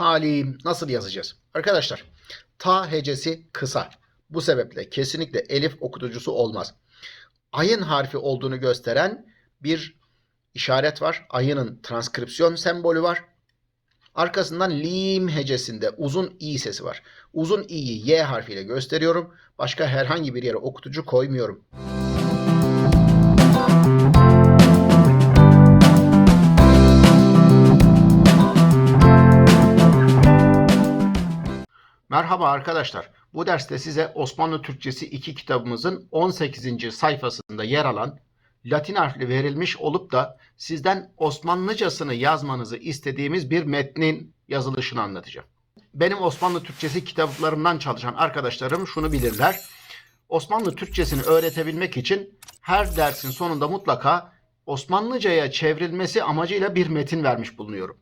Talim nasıl yazacağız? Arkadaşlar ta hecesi kısa. Bu sebeple kesinlikle elif okutucusu olmaz. Ayın harfi olduğunu gösteren bir işaret var. Ayının transkripsiyon sembolü var. Arkasından lim hecesinde uzun i sesi var. Uzun i'yi y harfiyle gösteriyorum. Başka herhangi bir yere okutucu koymuyorum. Merhaba arkadaşlar. Bu derste size Osmanlı Türkçesi 2 kitabımızın 18. sayfasında yer alan Latin harfli verilmiş olup da sizden Osmanlıcasını yazmanızı istediğimiz bir metnin yazılışını anlatacağım. Benim Osmanlı Türkçesi kitaplarımdan çalışan arkadaşlarım şunu bilirler. Osmanlı Türkçesini öğretebilmek için her dersin sonunda mutlaka Osmanlıcaya çevrilmesi amacıyla bir metin vermiş bulunuyorum.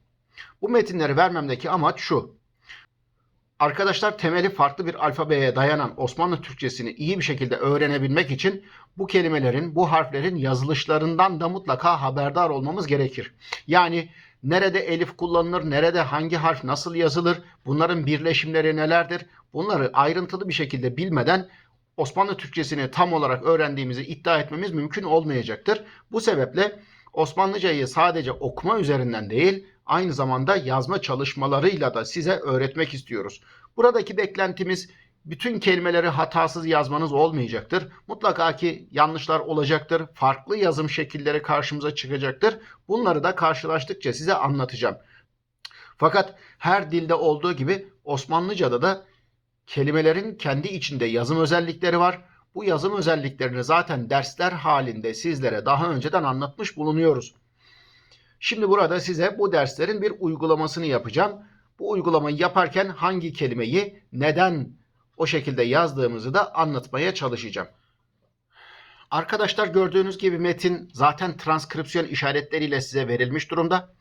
Bu metinleri vermemdeki amaç şu. Arkadaşlar temeli farklı bir alfabeye dayanan Osmanlı Türkçesini iyi bir şekilde öğrenebilmek için bu kelimelerin, bu harflerin yazılışlarından da mutlaka haberdar olmamız gerekir. Yani nerede elif kullanılır, nerede hangi harf nasıl yazılır, bunların birleşimleri nelerdir? Bunları ayrıntılı bir şekilde bilmeden Osmanlı Türkçesini tam olarak öğrendiğimizi iddia etmemiz mümkün olmayacaktır. Bu sebeple Osmanlıcayı sadece okuma üzerinden değil, aynı zamanda yazma çalışmalarıyla da size öğretmek istiyoruz. Buradaki beklentimiz bütün kelimeleri hatasız yazmanız olmayacaktır. Mutlaka ki yanlışlar olacaktır. Farklı yazım şekilleri karşımıza çıkacaktır. Bunları da karşılaştıkça size anlatacağım. Fakat her dilde olduğu gibi Osmanlıca'da da kelimelerin kendi içinde yazım özellikleri var. Bu yazım özelliklerini zaten dersler halinde sizlere daha önceden anlatmış bulunuyoruz. Şimdi burada size bu derslerin bir uygulamasını yapacağım. Bu uygulamayı yaparken hangi kelimeyi neden o şekilde yazdığımızı da anlatmaya çalışacağım. Arkadaşlar gördüğünüz gibi metin zaten transkripsiyon işaretleriyle size verilmiş durumda.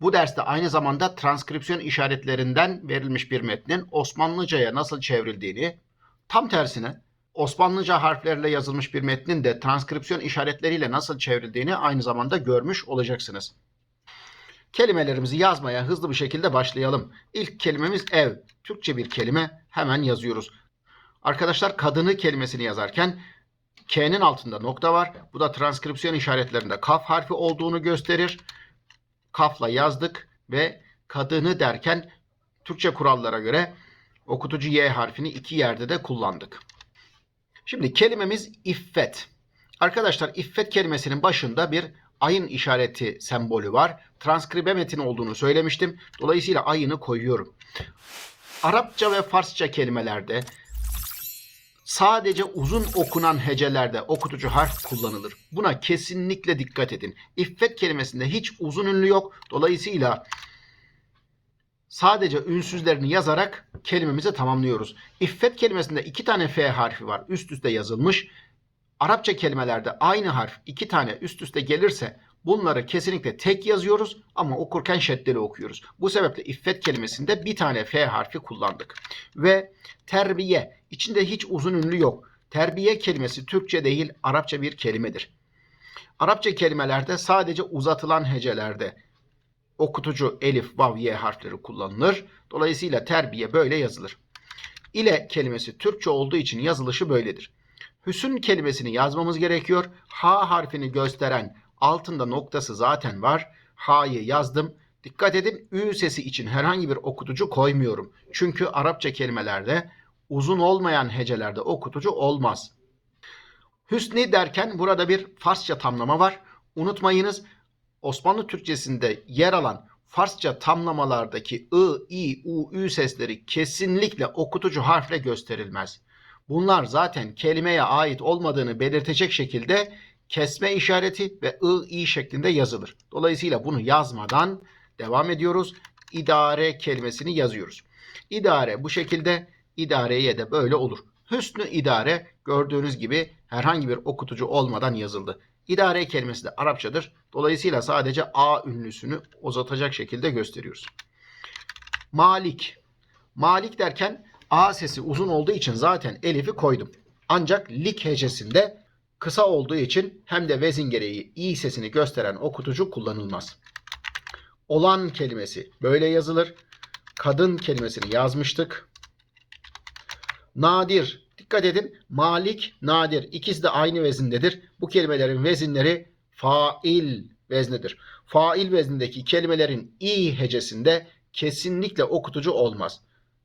Bu derste aynı zamanda transkripsiyon işaretlerinden verilmiş bir metnin Osmanlıcaya nasıl çevrildiğini, tam tersine Osmanlıca harflerle yazılmış bir metnin de transkripsiyon işaretleriyle nasıl çevrildiğini aynı zamanda görmüş olacaksınız. Kelimelerimizi yazmaya hızlı bir şekilde başlayalım. İlk kelimemiz ev. Türkçe bir kelime hemen yazıyoruz. Arkadaşlar kadını kelimesini yazarken K'nin altında nokta var. Bu da transkripsiyon işaretlerinde kaf harfi olduğunu gösterir. Kafla yazdık ve kadını derken Türkçe kurallara göre okutucu Y harfini iki yerde de kullandık. Şimdi kelimemiz iffet. Arkadaşlar iffet kelimesinin başında bir ayın işareti sembolü var. Transkribe metin olduğunu söylemiştim. Dolayısıyla ayını koyuyorum. Arapça ve Farsça kelimelerde sadece uzun okunan hecelerde okutucu harf kullanılır. Buna kesinlikle dikkat edin. İffet kelimesinde hiç uzun ünlü yok. Dolayısıyla sadece ünsüzlerini yazarak kelimemizi tamamlıyoruz. İffet kelimesinde iki tane F harfi var. Üst üste yazılmış. Arapça kelimelerde aynı harf iki tane üst üste gelirse bunları kesinlikle tek yazıyoruz ama okurken şeddeli okuyoruz. Bu sebeple iffet kelimesinde bir tane F harfi kullandık. Ve terbiye içinde hiç uzun ünlü yok. Terbiye kelimesi Türkçe değil Arapça bir kelimedir. Arapça kelimelerde sadece uzatılan hecelerde okutucu elif, vav, ye harfleri kullanılır. Dolayısıyla terbiye böyle yazılır. İle kelimesi Türkçe olduğu için yazılışı böyledir. Hüsün kelimesini yazmamız gerekiyor. H harfini gösteren altında noktası zaten var. H'yı yazdım. Dikkat edin Ü sesi için herhangi bir okutucu koymuyorum. Çünkü Arapça kelimelerde uzun olmayan hecelerde okutucu olmaz. Hüsni derken burada bir Farsça tamlama var. Unutmayınız Osmanlı Türkçesinde yer alan Farsça tamlamalardaki ı, i, u, ü sesleri kesinlikle okutucu harfle gösterilmez. Bunlar zaten kelimeye ait olmadığını belirtecek şekilde kesme işareti ve ı, i şeklinde yazılır. Dolayısıyla bunu yazmadan devam ediyoruz. İdare kelimesini yazıyoruz. İdare bu şekilde, idareye de böyle olur. Hüsnü idare gördüğünüz gibi herhangi bir okutucu olmadan yazıldı. İdare kelimesi de Arapçadır. Dolayısıyla sadece A ünlüsünü uzatacak şekilde gösteriyoruz. Malik. Malik derken A sesi uzun olduğu için zaten elifi koydum. Ancak lik hecesinde kısa olduğu için hem de vezin gereği i sesini gösteren okutucu kullanılmaz. Olan kelimesi böyle yazılır. kadın kelimesini yazmıştık. Nadir. Dikkat edin. Malik, nadir. İkisi de aynı vezindedir. Bu kelimelerin vezinleri fail veznidir. Fail veznindeki kelimelerin i hecesinde kesinlikle okutucu olmaz.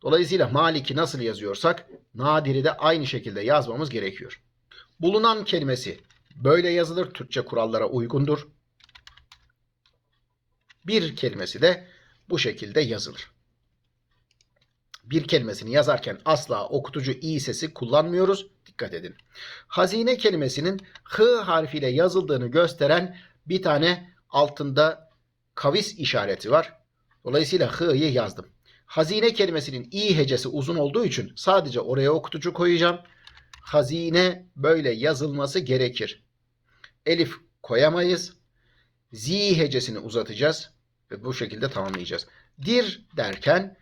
Dolayısıyla Malik'i nasıl yazıyorsak Nadir'i de aynı şekilde yazmamız gerekiyor. Bulunan kelimesi böyle yazılır. Türkçe kurallara uygundur. Bir kelimesi de bu şekilde yazılır. Bir kelimesini yazarken asla okutucu i sesi kullanmıyoruz. Dikkat edin. Hazine kelimesinin h harfiyle yazıldığını gösteren bir tane altında kavis işareti var. Dolayısıyla h'yı yazdım. Hazine kelimesinin i hecesi uzun olduğu için sadece oraya okutucu koyacağım. Hazine böyle yazılması gerekir. Elif koyamayız. Z hecesini uzatacağız ve bu şekilde tamamlayacağız. Dir derken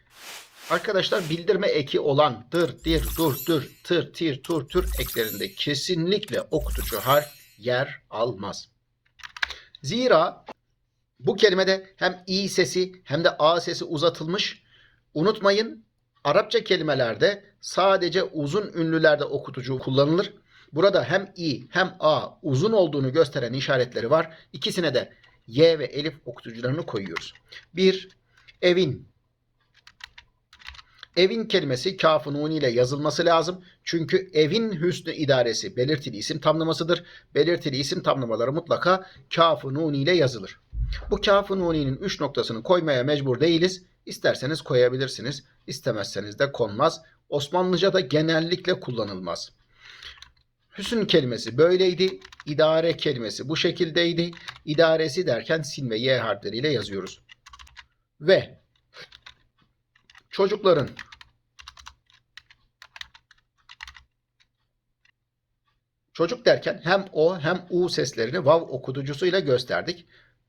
arkadaşlar bildirme eki olan dır, dir, dur, dır, tır, tir, tur, tür eklerinde kesinlikle okutucu harf yer almaz. Zira bu kelimede hem i sesi hem de a sesi uzatılmış. Unutmayın Arapça kelimelerde sadece uzun ünlülerde okutucu kullanılır. Burada hem i hem a uzun olduğunu gösteren işaretleri var. İkisine de y ve elif okutucularını koyuyoruz. Bir, evin. Evin kelimesi kaf-ı nuni ile yazılması lazım. Çünkü evin hüsnü idaresi belirtili isim tamlamasıdır. Belirtili isim tamlamaları mutlaka kaf-ı nuni ile yazılır. Bu kaf-ı nuni'nin 3 noktasını koymaya mecbur değiliz. İsterseniz koyabilirsiniz. İstemezseniz de konmaz. Osmanlıca'da genellikle kullanılmaz. Hüsn kelimesi böyleydi. İdare kelimesi bu şekildeydi. İdaresi derken sin ve y harfleriyle yazıyoruz. Ve çocukların çocuk derken hem o hem u seslerini vav okutucusuyla gösterdik.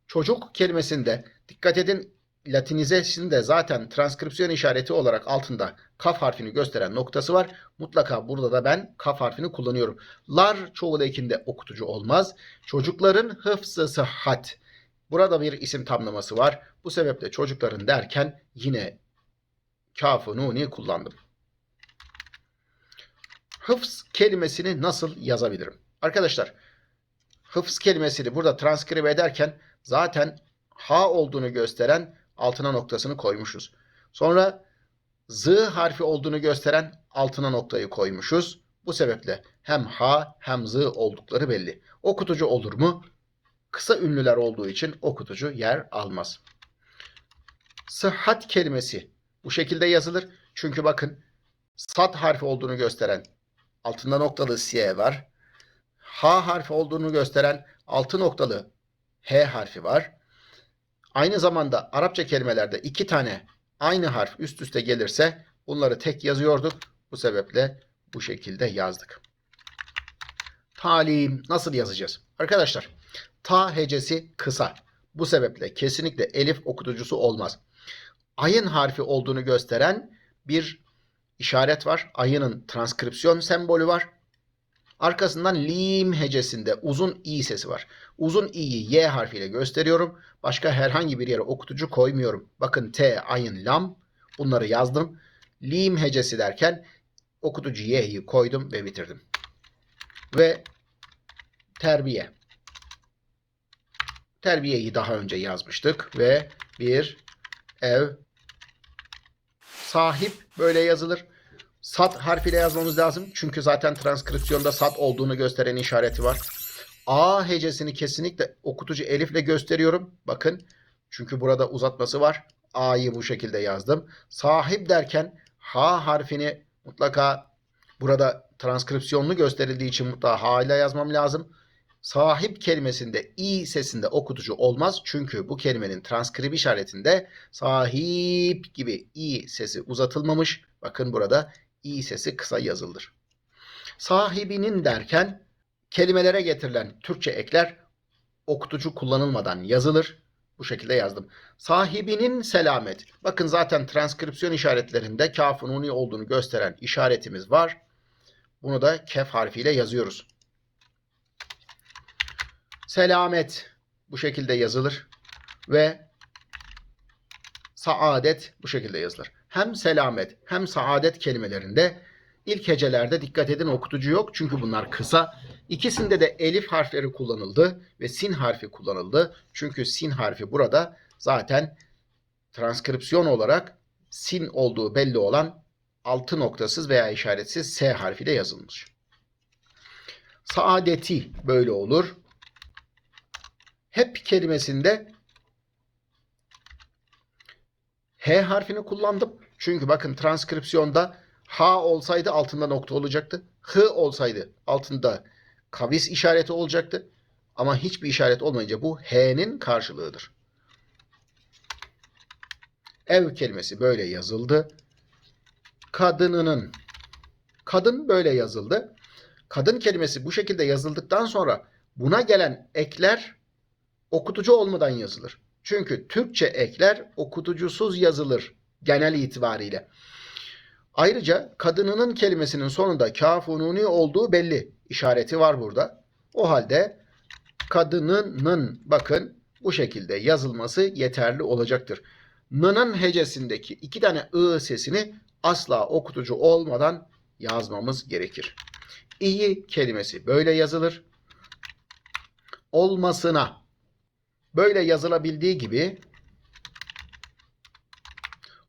Çocuk kelimesinde dikkat edin latinizesinde zaten transkripsiyon işareti olarak altında kaf harfini gösteren noktası var. Mutlaka burada da ben kaf harfini kullanıyorum. Lar çoğul ekinde okutucu olmaz. Çocukların hıfzı sıhhat. Burada bir isim tamlaması var. Bu sebeple çocukların derken yine kaf-ı nuni kullandım. Hıfz kelimesini nasıl yazabilirim? Arkadaşlar hıfz kelimesini burada transkribe ederken zaten ha olduğunu gösteren altına noktasını koymuşuz. Sonra z harfi olduğunu gösteren altına noktayı koymuşuz. Bu sebeple hem ha hem z oldukları belli. Okutucu olur mu? Kısa ünlüler olduğu için okutucu yer almaz. Sıhhat kelimesi bu şekilde yazılır. Çünkü bakın sad harfi olduğunu gösteren altında noktalı siye var. H harfi olduğunu gösteren altı noktalı H harfi var. Aynı zamanda Arapça kelimelerde iki tane aynı harf üst üste gelirse bunları tek yazıyorduk. Bu sebeple bu şekilde yazdık. Talim nasıl yazacağız? Arkadaşlar ta hecesi kısa. Bu sebeple kesinlikle elif okutucusu olmaz. Ayın harfi olduğunu gösteren bir işaret var. Ayının transkripsiyon sembolü var. Arkasından lim hecesinde uzun i sesi var. Uzun i'yi y harfiyle gösteriyorum. Başka herhangi bir yere okutucu koymuyorum. Bakın t, ayın, lam bunları yazdım. Lim hecesi derken okutucu y'yi koydum ve bitirdim. Ve terbiye. Terbiyeyi daha önce yazmıştık ve bir ev sahip böyle yazılır. Sat harfiyle yazmamız lazım. Çünkü zaten transkripsiyonda sat olduğunu gösteren işareti var. A hecesini kesinlikle okutucu elifle gösteriyorum. Bakın. Çünkü burada uzatması var. A'yı bu şekilde yazdım. Sahip derken H harfini mutlaka burada transkripsiyonlu gösterildiği için mutlaka H ile yazmam lazım. Sahip kelimesinde i sesinde okutucu olmaz. Çünkü bu kelimenin transkrip işaretinde sahip gibi i sesi uzatılmamış. Bakın burada i sesi kısa yazılır. Sahibinin derken kelimelere getirilen Türkçe ekler okutucu kullanılmadan yazılır. Bu şekilde yazdım. Sahibinin selamet. Bakın zaten transkripsiyon işaretlerinde kafın uni olduğunu gösteren işaretimiz var. Bunu da kef harfiyle yazıyoruz. Selamet bu şekilde yazılır ve saadet bu şekilde yazılır. Hem selamet hem saadet kelimelerinde ilk hecelerde dikkat edin okutucu yok çünkü bunlar kısa. İkisinde de elif harfleri kullanıldı ve sin harfi kullanıldı. Çünkü sin harfi burada zaten transkripsiyon olarak sin olduğu belli olan altı noktasız veya işaretsiz S harfiyle yazılmış. Saadeti böyle olur. Hep kelimesinde H harfini kullandım. Çünkü bakın transkripsiyonda H olsaydı altında nokta olacaktı. H olsaydı altında kavis işareti olacaktı. Ama hiçbir işaret olmayınca bu H'nin karşılığıdır. Ev kelimesi böyle yazıldı. Kadınının kadın böyle yazıldı. Kadın kelimesi bu şekilde yazıldıktan sonra buna gelen ekler okutucu olmadan yazılır. Çünkü Türkçe ekler okutucusuz yazılır genel itibariyle. Ayrıca kadınının kelimesinin sonunda kafununi olduğu belli. işareti var burada. O halde kadınının bakın bu şekilde yazılması yeterli olacaktır. N'nın hecesindeki iki tane ı sesini asla okutucu olmadan yazmamız gerekir. İyi kelimesi böyle yazılır. Olmasına böyle yazılabildiği gibi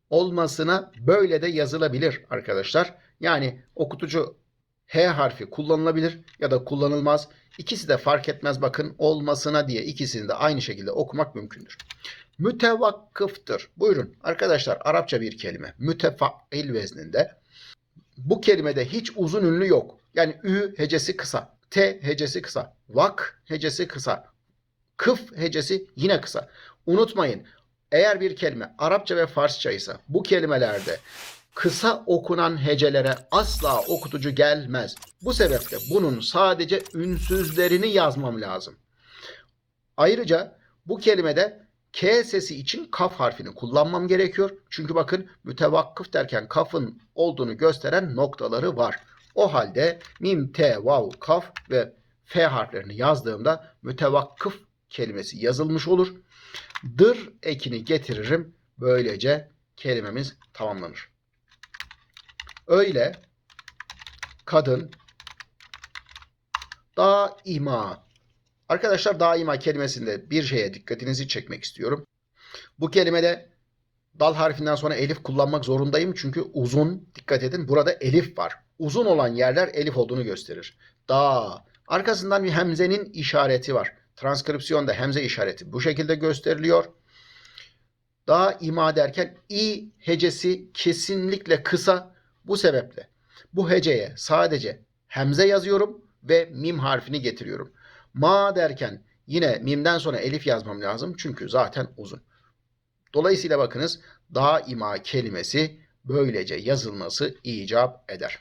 olmasına böyle de yazılabilir arkadaşlar. Yani okutucu H harfi kullanılabilir ya da kullanılmaz. İkisi de fark etmez bakın olmasına diye ikisini de aynı şekilde okumak mümkündür. Mütevakkıftır. Buyurun arkadaşlar Arapça bir kelime. Mütefail vezninde. Bu kelimede hiç uzun ünlü yok. Yani ü hecesi kısa. T hecesi kısa. Vak hecesi kısa. Kıf hecesi yine kısa. Unutmayın eğer bir kelime Arapça ve Farsça ise bu kelimelerde kısa okunan hecelere asla okutucu gelmez. Bu sebeple bunun sadece ünsüzlerini yazmam lazım. Ayrıca bu kelimede K sesi için kaf harfini kullanmam gerekiyor. Çünkü bakın mütevakkıf derken kafın olduğunu gösteren noktaları var. O halde mim, te, vav, kaf ve f harflerini yazdığımda mütevakkıf kelimesi yazılmış olur. Dır ekini getiririm. Böylece kelimemiz tamamlanır. Öyle kadın daima Arkadaşlar daima kelimesinde bir şeye dikkatinizi çekmek istiyorum. Bu kelimede dal harfinden sonra elif kullanmak zorundayım çünkü uzun dikkat edin burada elif var. Uzun olan yerler elif olduğunu gösterir. Da arkasından bir hemzenin işareti var. Transkripsiyonda hemze işareti bu şekilde gösteriliyor. Daima derken i hecesi kesinlikle kısa. Bu sebeple bu heceye sadece hemze yazıyorum ve mim harfini getiriyorum. Ma derken yine mimden sonra elif yazmam lazım çünkü zaten uzun. Dolayısıyla bakınız daima kelimesi böylece yazılması icap eder.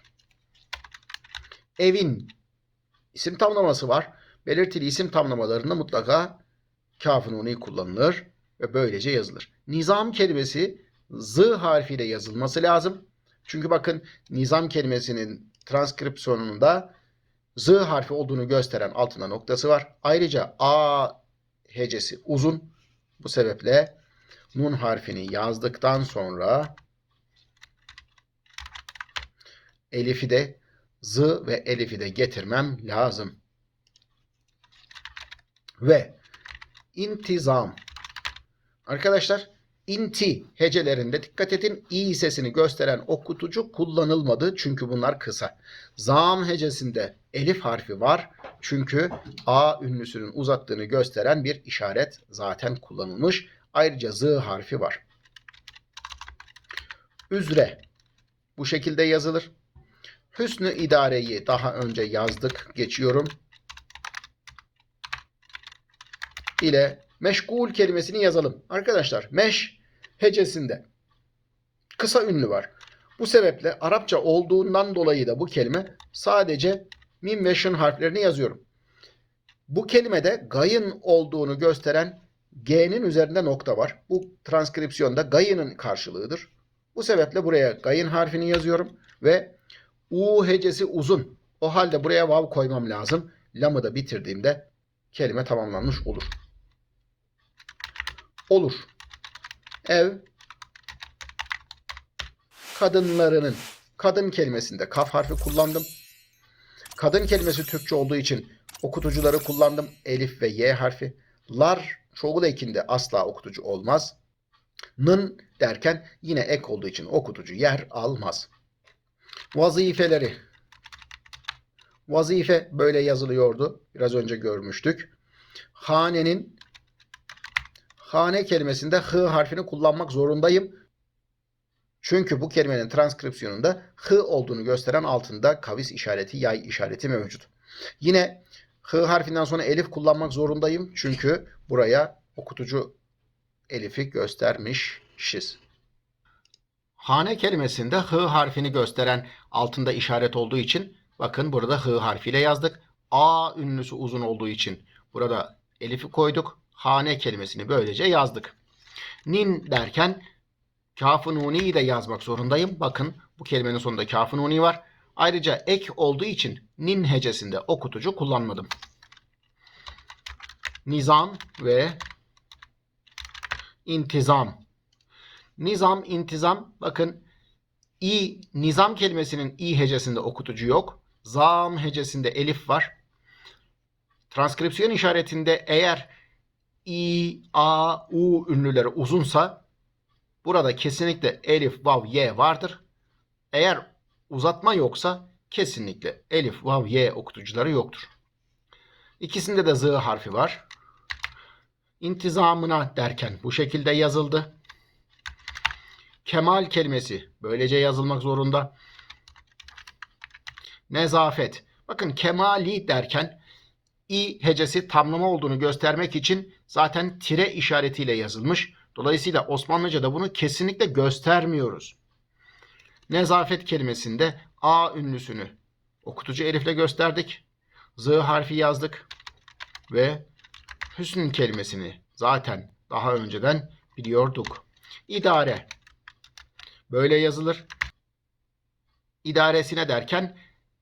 Evin isim tamlaması var. Belirtili isim tamlamalarında mutlaka kafnuni kullanılır ve böylece yazılır. Nizam kelimesi z harfiyle yazılması lazım. Çünkü bakın nizam kelimesinin transkripsiyonunda z harfi olduğunu gösteren altında noktası var. Ayrıca a hecesi uzun. Bu sebeple nun harfini yazdıktan sonra elifi de z ve elifi de getirmem lazım. Ve intizam. Arkadaşlar inti hecelerinde dikkat edin i sesini gösteren okutucu kullanılmadı çünkü bunlar kısa. Zam hecesinde elif harfi var çünkü a ünlüsünün uzattığını gösteren bir işaret zaten kullanılmış. Ayrıca z harfi var. Üzre bu şekilde yazılır. Hüsnü idareyi daha önce yazdık. Geçiyorum. İle meşgul kelimesini yazalım. Arkadaşlar meş hecesinde kısa ünlü var. Bu sebeple Arapça olduğundan dolayı da bu kelime sadece mim ve şın harflerini yazıyorum. Bu kelimede gayın olduğunu gösteren G'nin üzerinde nokta var. Bu transkripsiyonda gayının karşılığıdır. Bu sebeple buraya gayın harfini yazıyorum ve U hecesi uzun. O halde buraya vav koymam lazım. Lamı da bitirdiğimde kelime tamamlanmış olur olur. Ev kadınlarının kadın kelimesinde kaf harfi kullandım. Kadın kelimesi Türkçe olduğu için okutucuları kullandım. Elif ve Y harfi. Lar çoğul ekinde asla okutucu olmaz. Nın derken yine ek olduğu için okutucu yer almaz. Vazifeleri. Vazife böyle yazılıyordu. Biraz önce görmüştük. Hanenin hane kelimesinde hı harfini kullanmak zorundayım. Çünkü bu kelimenin transkripsiyonunda hı olduğunu gösteren altında kavis işareti, yay işareti mevcut. Yine hı harfinden sonra elif kullanmak zorundayım. Çünkü buraya okutucu elifi göstermişiz. Hane kelimesinde hı harfini gösteren altında işaret olduğu için bakın burada hı harfiyle yazdık. A ünlüsü uzun olduğu için burada elifi koyduk. Hane kelimesini böylece yazdık. Nin derken kaf-ı nuni'yi de yazmak zorundayım. Bakın bu kelimenin sonunda kaf-ı nuni var. Ayrıca ek olduğu için nin hecesinde okutucu kullanmadım. Nizam ve intizam. Nizam, intizam. Bakın i nizam kelimesinin i hecesinde okutucu yok. Zam hecesinde elif var. Transkripsiyon işaretinde eğer i, a, u ünlüleri uzunsa burada kesinlikle elif, vav, y vardır. Eğer uzatma yoksa kesinlikle elif, vav, y okutucuları yoktur. İkisinde de z harfi var. İntizamına derken bu şekilde yazıldı. Kemal kelimesi böylece yazılmak zorunda. Nezafet. Bakın kemali derken i hecesi tamlama olduğunu göstermek için zaten tire işaretiyle yazılmış. Dolayısıyla Osmanlıca'da bunu kesinlikle göstermiyoruz. Nezafet kelimesinde a ünlüsünü okutucu elifle gösterdik. Z harfi yazdık ve hüsn kelimesini zaten daha önceden biliyorduk. İdare böyle yazılır. İdaresine derken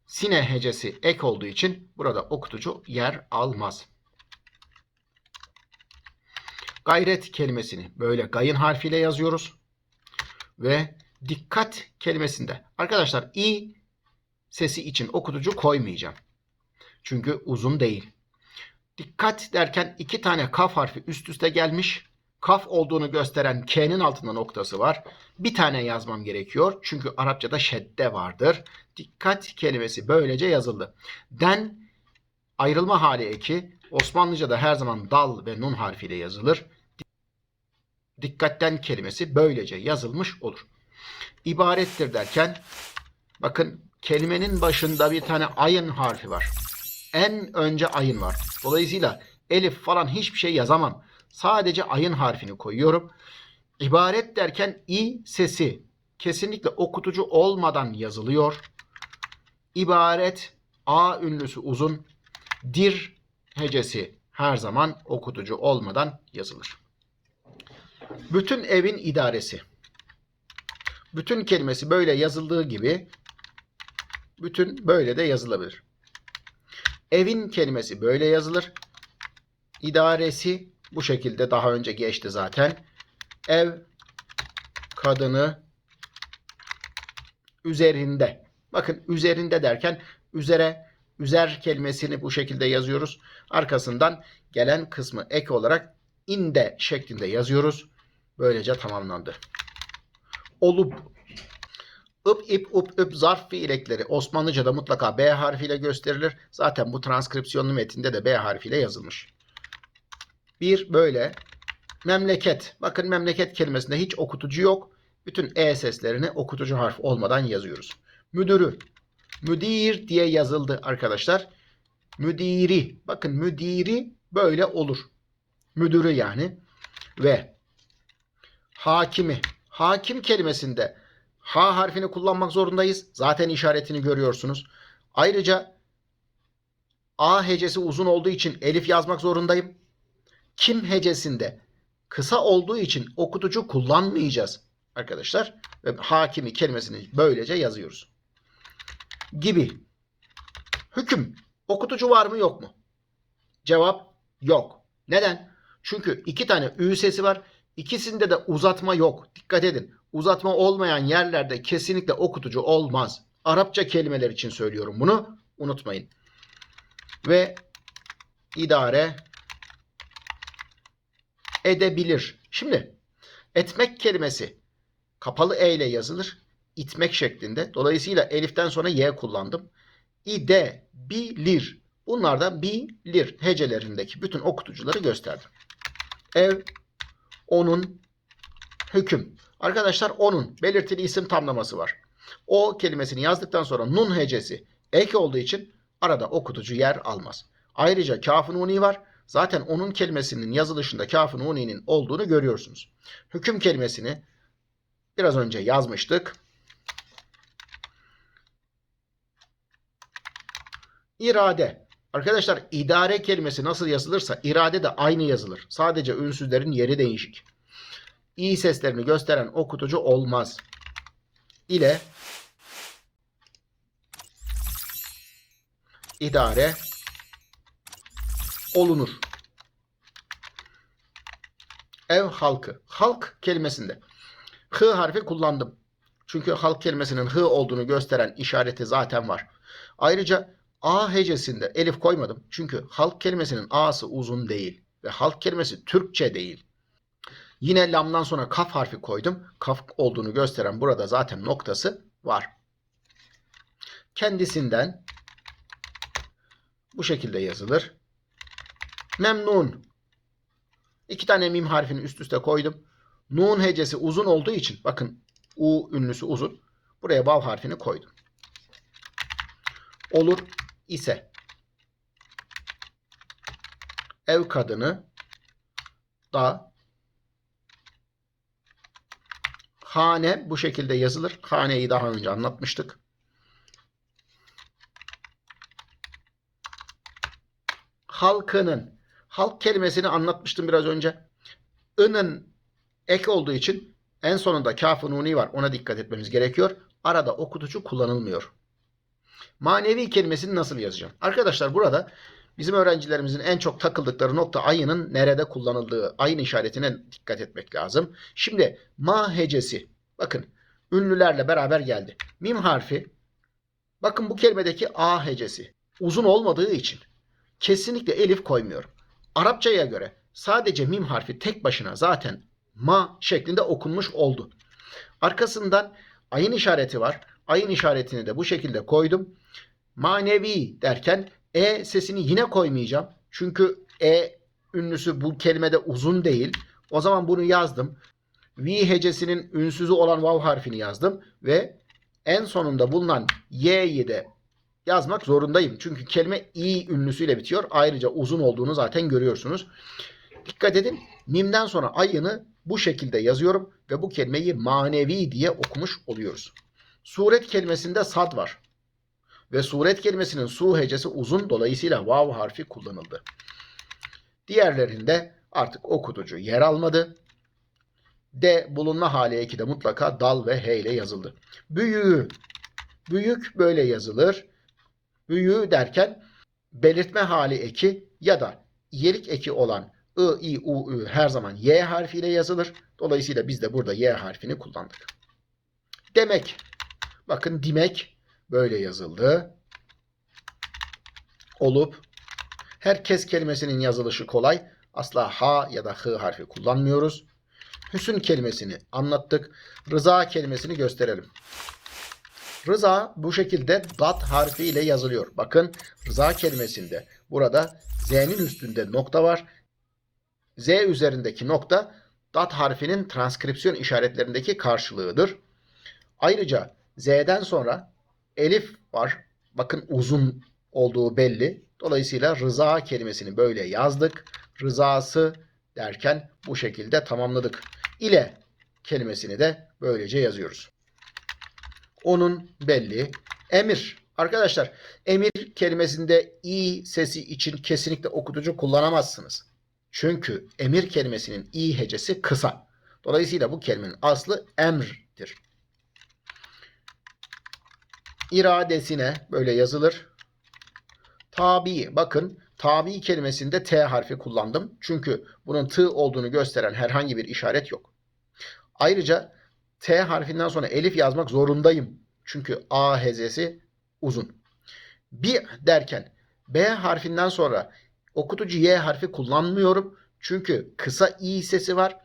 sine hecesi ek olduğu için burada okutucu yer almaz. Gayret kelimesini böyle gayın harfiyle yazıyoruz. Ve dikkat kelimesinde arkadaşlar i sesi için okutucu koymayacağım. Çünkü uzun değil. Dikkat derken iki tane kaf harfi üst üste gelmiş. Kaf olduğunu gösteren K'nin altında noktası var. Bir tane yazmam gerekiyor. Çünkü Arapçada şedde vardır. Dikkat kelimesi böylece yazıldı. Den ayrılma hali eki. Osmanlıca'da her zaman dal ve nun harfiyle yazılır. Dikkatten kelimesi böylece yazılmış olur. İbarettir derken bakın kelimenin başında bir tane ayın harfi var. En önce ayın var. Dolayısıyla elif falan hiçbir şey yazamam. Sadece ayın harfini koyuyorum. İbaret derken i sesi kesinlikle okutucu olmadan yazılıyor. İbaret a ünlüsü uzun. Dir hecesi her zaman okutucu olmadan yazılır. Bütün evin idaresi. Bütün kelimesi böyle yazıldığı gibi bütün böyle de yazılabilir. Evin kelimesi böyle yazılır. İdaresi bu şekilde daha önce geçti zaten. Ev kadını üzerinde. Bakın üzerinde derken üzere üzer kelimesini bu şekilde yazıyoruz. Arkasından gelen kısmı ek olarak inde şeklinde yazıyoruz. Böylece tamamlandı. Olup ıp ip up üp zarf fiilekleri Osmanlıca'da mutlaka B harfiyle gösterilir. Zaten bu transkripsiyonlu metinde de B harfiyle yazılmış. Bir böyle memleket. Bakın memleket kelimesinde hiç okutucu yok. Bütün E seslerini okutucu harf olmadan yazıyoruz. Müdürü. Müdir diye yazıldı arkadaşlar. Müdiri. Bakın müdiri böyle olur. Müdürü yani. Ve hakimi. Hakim kelimesinde H harfini kullanmak zorundayız. Zaten işaretini görüyorsunuz. Ayrıca A hecesi uzun olduğu için elif yazmak zorundayım. Kim hecesinde kısa olduğu için okutucu kullanmayacağız arkadaşlar. Ve hakimi kelimesini böylece yazıyoruz. Gibi. Hüküm. Okutucu var mı yok mu? Cevap yok. Neden? Çünkü iki tane ü sesi var. İkisinde de uzatma yok. Dikkat edin. uzatma olmayan yerlerde kesinlikle okutucu olmaz. Arapça kelimeler için söylüyorum bunu. Unutmayın. Ve idare edebilir. Şimdi etmek kelimesi kapalı e ile yazılır. İtmek şeklinde. Dolayısıyla eliften sonra y kullandım. İde, bilir. Bunlardan bilir hecelerindeki bütün okutucuları gösterdim. Ev, onun, hüküm. Arkadaşlar onun belirtili isim tamlaması var. O kelimesini yazdıktan sonra nun hecesi ek olduğu için arada okutucu yer almaz. Ayrıca kaf-ı nuni var. Zaten onun kelimesinin yazılışında kaf-ı nuni'nin olduğunu görüyorsunuz. Hüküm kelimesini biraz önce yazmıştık. İrade. Arkadaşlar idare kelimesi nasıl yazılırsa irade de aynı yazılır. Sadece ünsüzlerin yeri değişik. İ seslerini gösteren okutucu olmaz. İle idare olunur. Ev halkı. Halk kelimesinde hı harfi kullandım. Çünkü halk kelimesinin hı olduğunu gösteren işareti zaten var. Ayrıca a hecesinde elif koymadım. Çünkü halk kelimesinin a'sı uzun değil ve halk kelimesi Türkçe değil. Yine lamdan sonra kaf harfi koydum. Kaf olduğunu gösteren burada zaten noktası var. Kendisinden bu şekilde yazılır. Memnun. İki tane mim harfini üst üste koydum. Nun hecesi uzun olduğu için bakın U ünlüsü uzun. Buraya vav harfini koydum. Olur ise ev kadını da hane bu şekilde yazılır. Haneyi daha önce anlatmıştık. Halkının halk kelimesini anlatmıştım biraz önce. I'nın ek olduğu için en sonunda kaf-ı var. Ona dikkat etmemiz gerekiyor. Arada okutucu kullanılmıyor. Manevi kelimesini nasıl yazacağım? Arkadaşlar burada bizim öğrencilerimizin en çok takıldıkları nokta ayının nerede kullanıldığı, ayın işaretine dikkat etmek lazım. Şimdi ma hecesi. Bakın ünlülerle beraber geldi. Mim harfi. Bakın bu kelimedeki a hecesi. Uzun olmadığı için kesinlikle elif koymuyorum. Arapçaya göre sadece mim harfi tek başına zaten ma şeklinde okunmuş oldu. Arkasından ayın işareti var. Ayın işaretini de bu şekilde koydum. Manevi derken e sesini yine koymayacağım. Çünkü e ünlüsü bu kelimede uzun değil. O zaman bunu yazdım. V hecesinin ünsüzü olan vav harfini yazdım ve en sonunda bulunan y'yi de yazmak zorundayım. Çünkü kelime i ünlüsüyle bitiyor. Ayrıca uzun olduğunu zaten görüyorsunuz. Dikkat edin. Mimden sonra ayını bu şekilde yazıyorum ve bu kelimeyi manevi diye okumuş oluyoruz. Suret kelimesinde sad var. Ve suret kelimesinin su hecesi uzun dolayısıyla vav harfi kullanıldı. Diğerlerinde artık okutucu yer almadı. D bulunma hali eki de mutlaka dal ve he ile yazıldı. Büyüğü. Büyük böyle yazılır. Büyüğü derken belirtme hali eki ya da iyelik eki olan I, I, U, Ü her zaman Y harfiyle yazılır. Dolayısıyla biz de burada Y harfini kullandık. Demek. Bakın demek böyle yazıldı. Olup. Herkes kelimesinin yazılışı kolay. Asla H ya da H harfi kullanmıyoruz. Hüsün kelimesini anlattık. Rıza kelimesini gösterelim. Rıza bu şekilde dat harfi ile yazılıyor. Bakın rıza kelimesinde burada Z'nin üstünde nokta var. Z üzerindeki nokta dat harfinin transkripsiyon işaretlerindeki karşılığıdır. Ayrıca Z'den sonra elif var. Bakın uzun olduğu belli. Dolayısıyla rıza kelimesini böyle yazdık. Rızası derken bu şekilde tamamladık. İle kelimesini de böylece yazıyoruz. Onun belli. Emir. Arkadaşlar emir kelimesinde i sesi için kesinlikle okutucu kullanamazsınız. Çünkü emir kelimesinin i hecesi kısa. Dolayısıyla bu kelimenin aslı emrdir. İradesine böyle yazılır. Tabi. Bakın tabi kelimesinde T harfi kullandım. Çünkü bunun T olduğunu gösteren herhangi bir işaret yok. Ayrıca T harfinden sonra elif yazmak zorundayım. Çünkü A hezesi uzun. Bir derken B harfinden sonra okutucu Y harfi kullanmıyorum. Çünkü kısa i sesi var.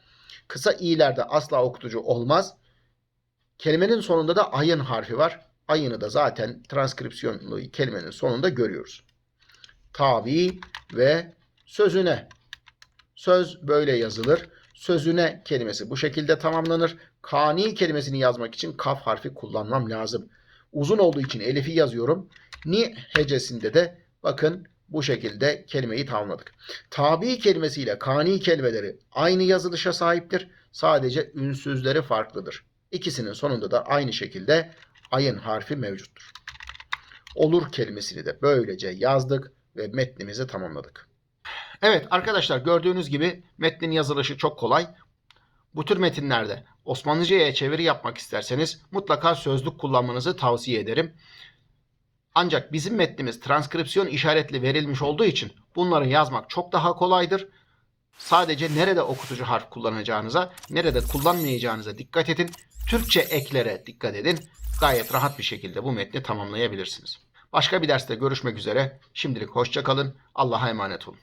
Kısa i'lerde asla okutucu olmaz. Kelimenin sonunda da ayın harfi var. Ayını da zaten transkripsiyonlu kelimenin sonunda görüyoruz. Tabi ve sözüne. Söz böyle yazılır. Sözüne kelimesi bu şekilde tamamlanır. Kani kelimesini yazmak için kaf harfi kullanmam lazım. Uzun olduğu için elifi yazıyorum. Ni hecesinde de bakın bu şekilde kelimeyi tamamladık. Tabi kelimesiyle kani kelimeleri aynı yazılışa sahiptir. Sadece ünsüzleri farklıdır. İkisinin sonunda da aynı şekilde ayın harfi mevcuttur. Olur kelimesini de böylece yazdık ve metnimizi tamamladık. Evet arkadaşlar gördüğünüz gibi metnin yazılışı çok kolay. Bu tür metinlerde Osmanlıca'ya çeviri yapmak isterseniz mutlaka sözlük kullanmanızı tavsiye ederim. Ancak bizim metnimiz transkripsiyon işaretli verilmiş olduğu için bunları yazmak çok daha kolaydır. Sadece nerede okutucu harf kullanacağınıza, nerede kullanmayacağınıza dikkat edin. Türkçe eklere dikkat edin. Gayet rahat bir şekilde bu metni tamamlayabilirsiniz. Başka bir derste görüşmek üzere. Şimdilik hoşça kalın. Allah'a emanet olun.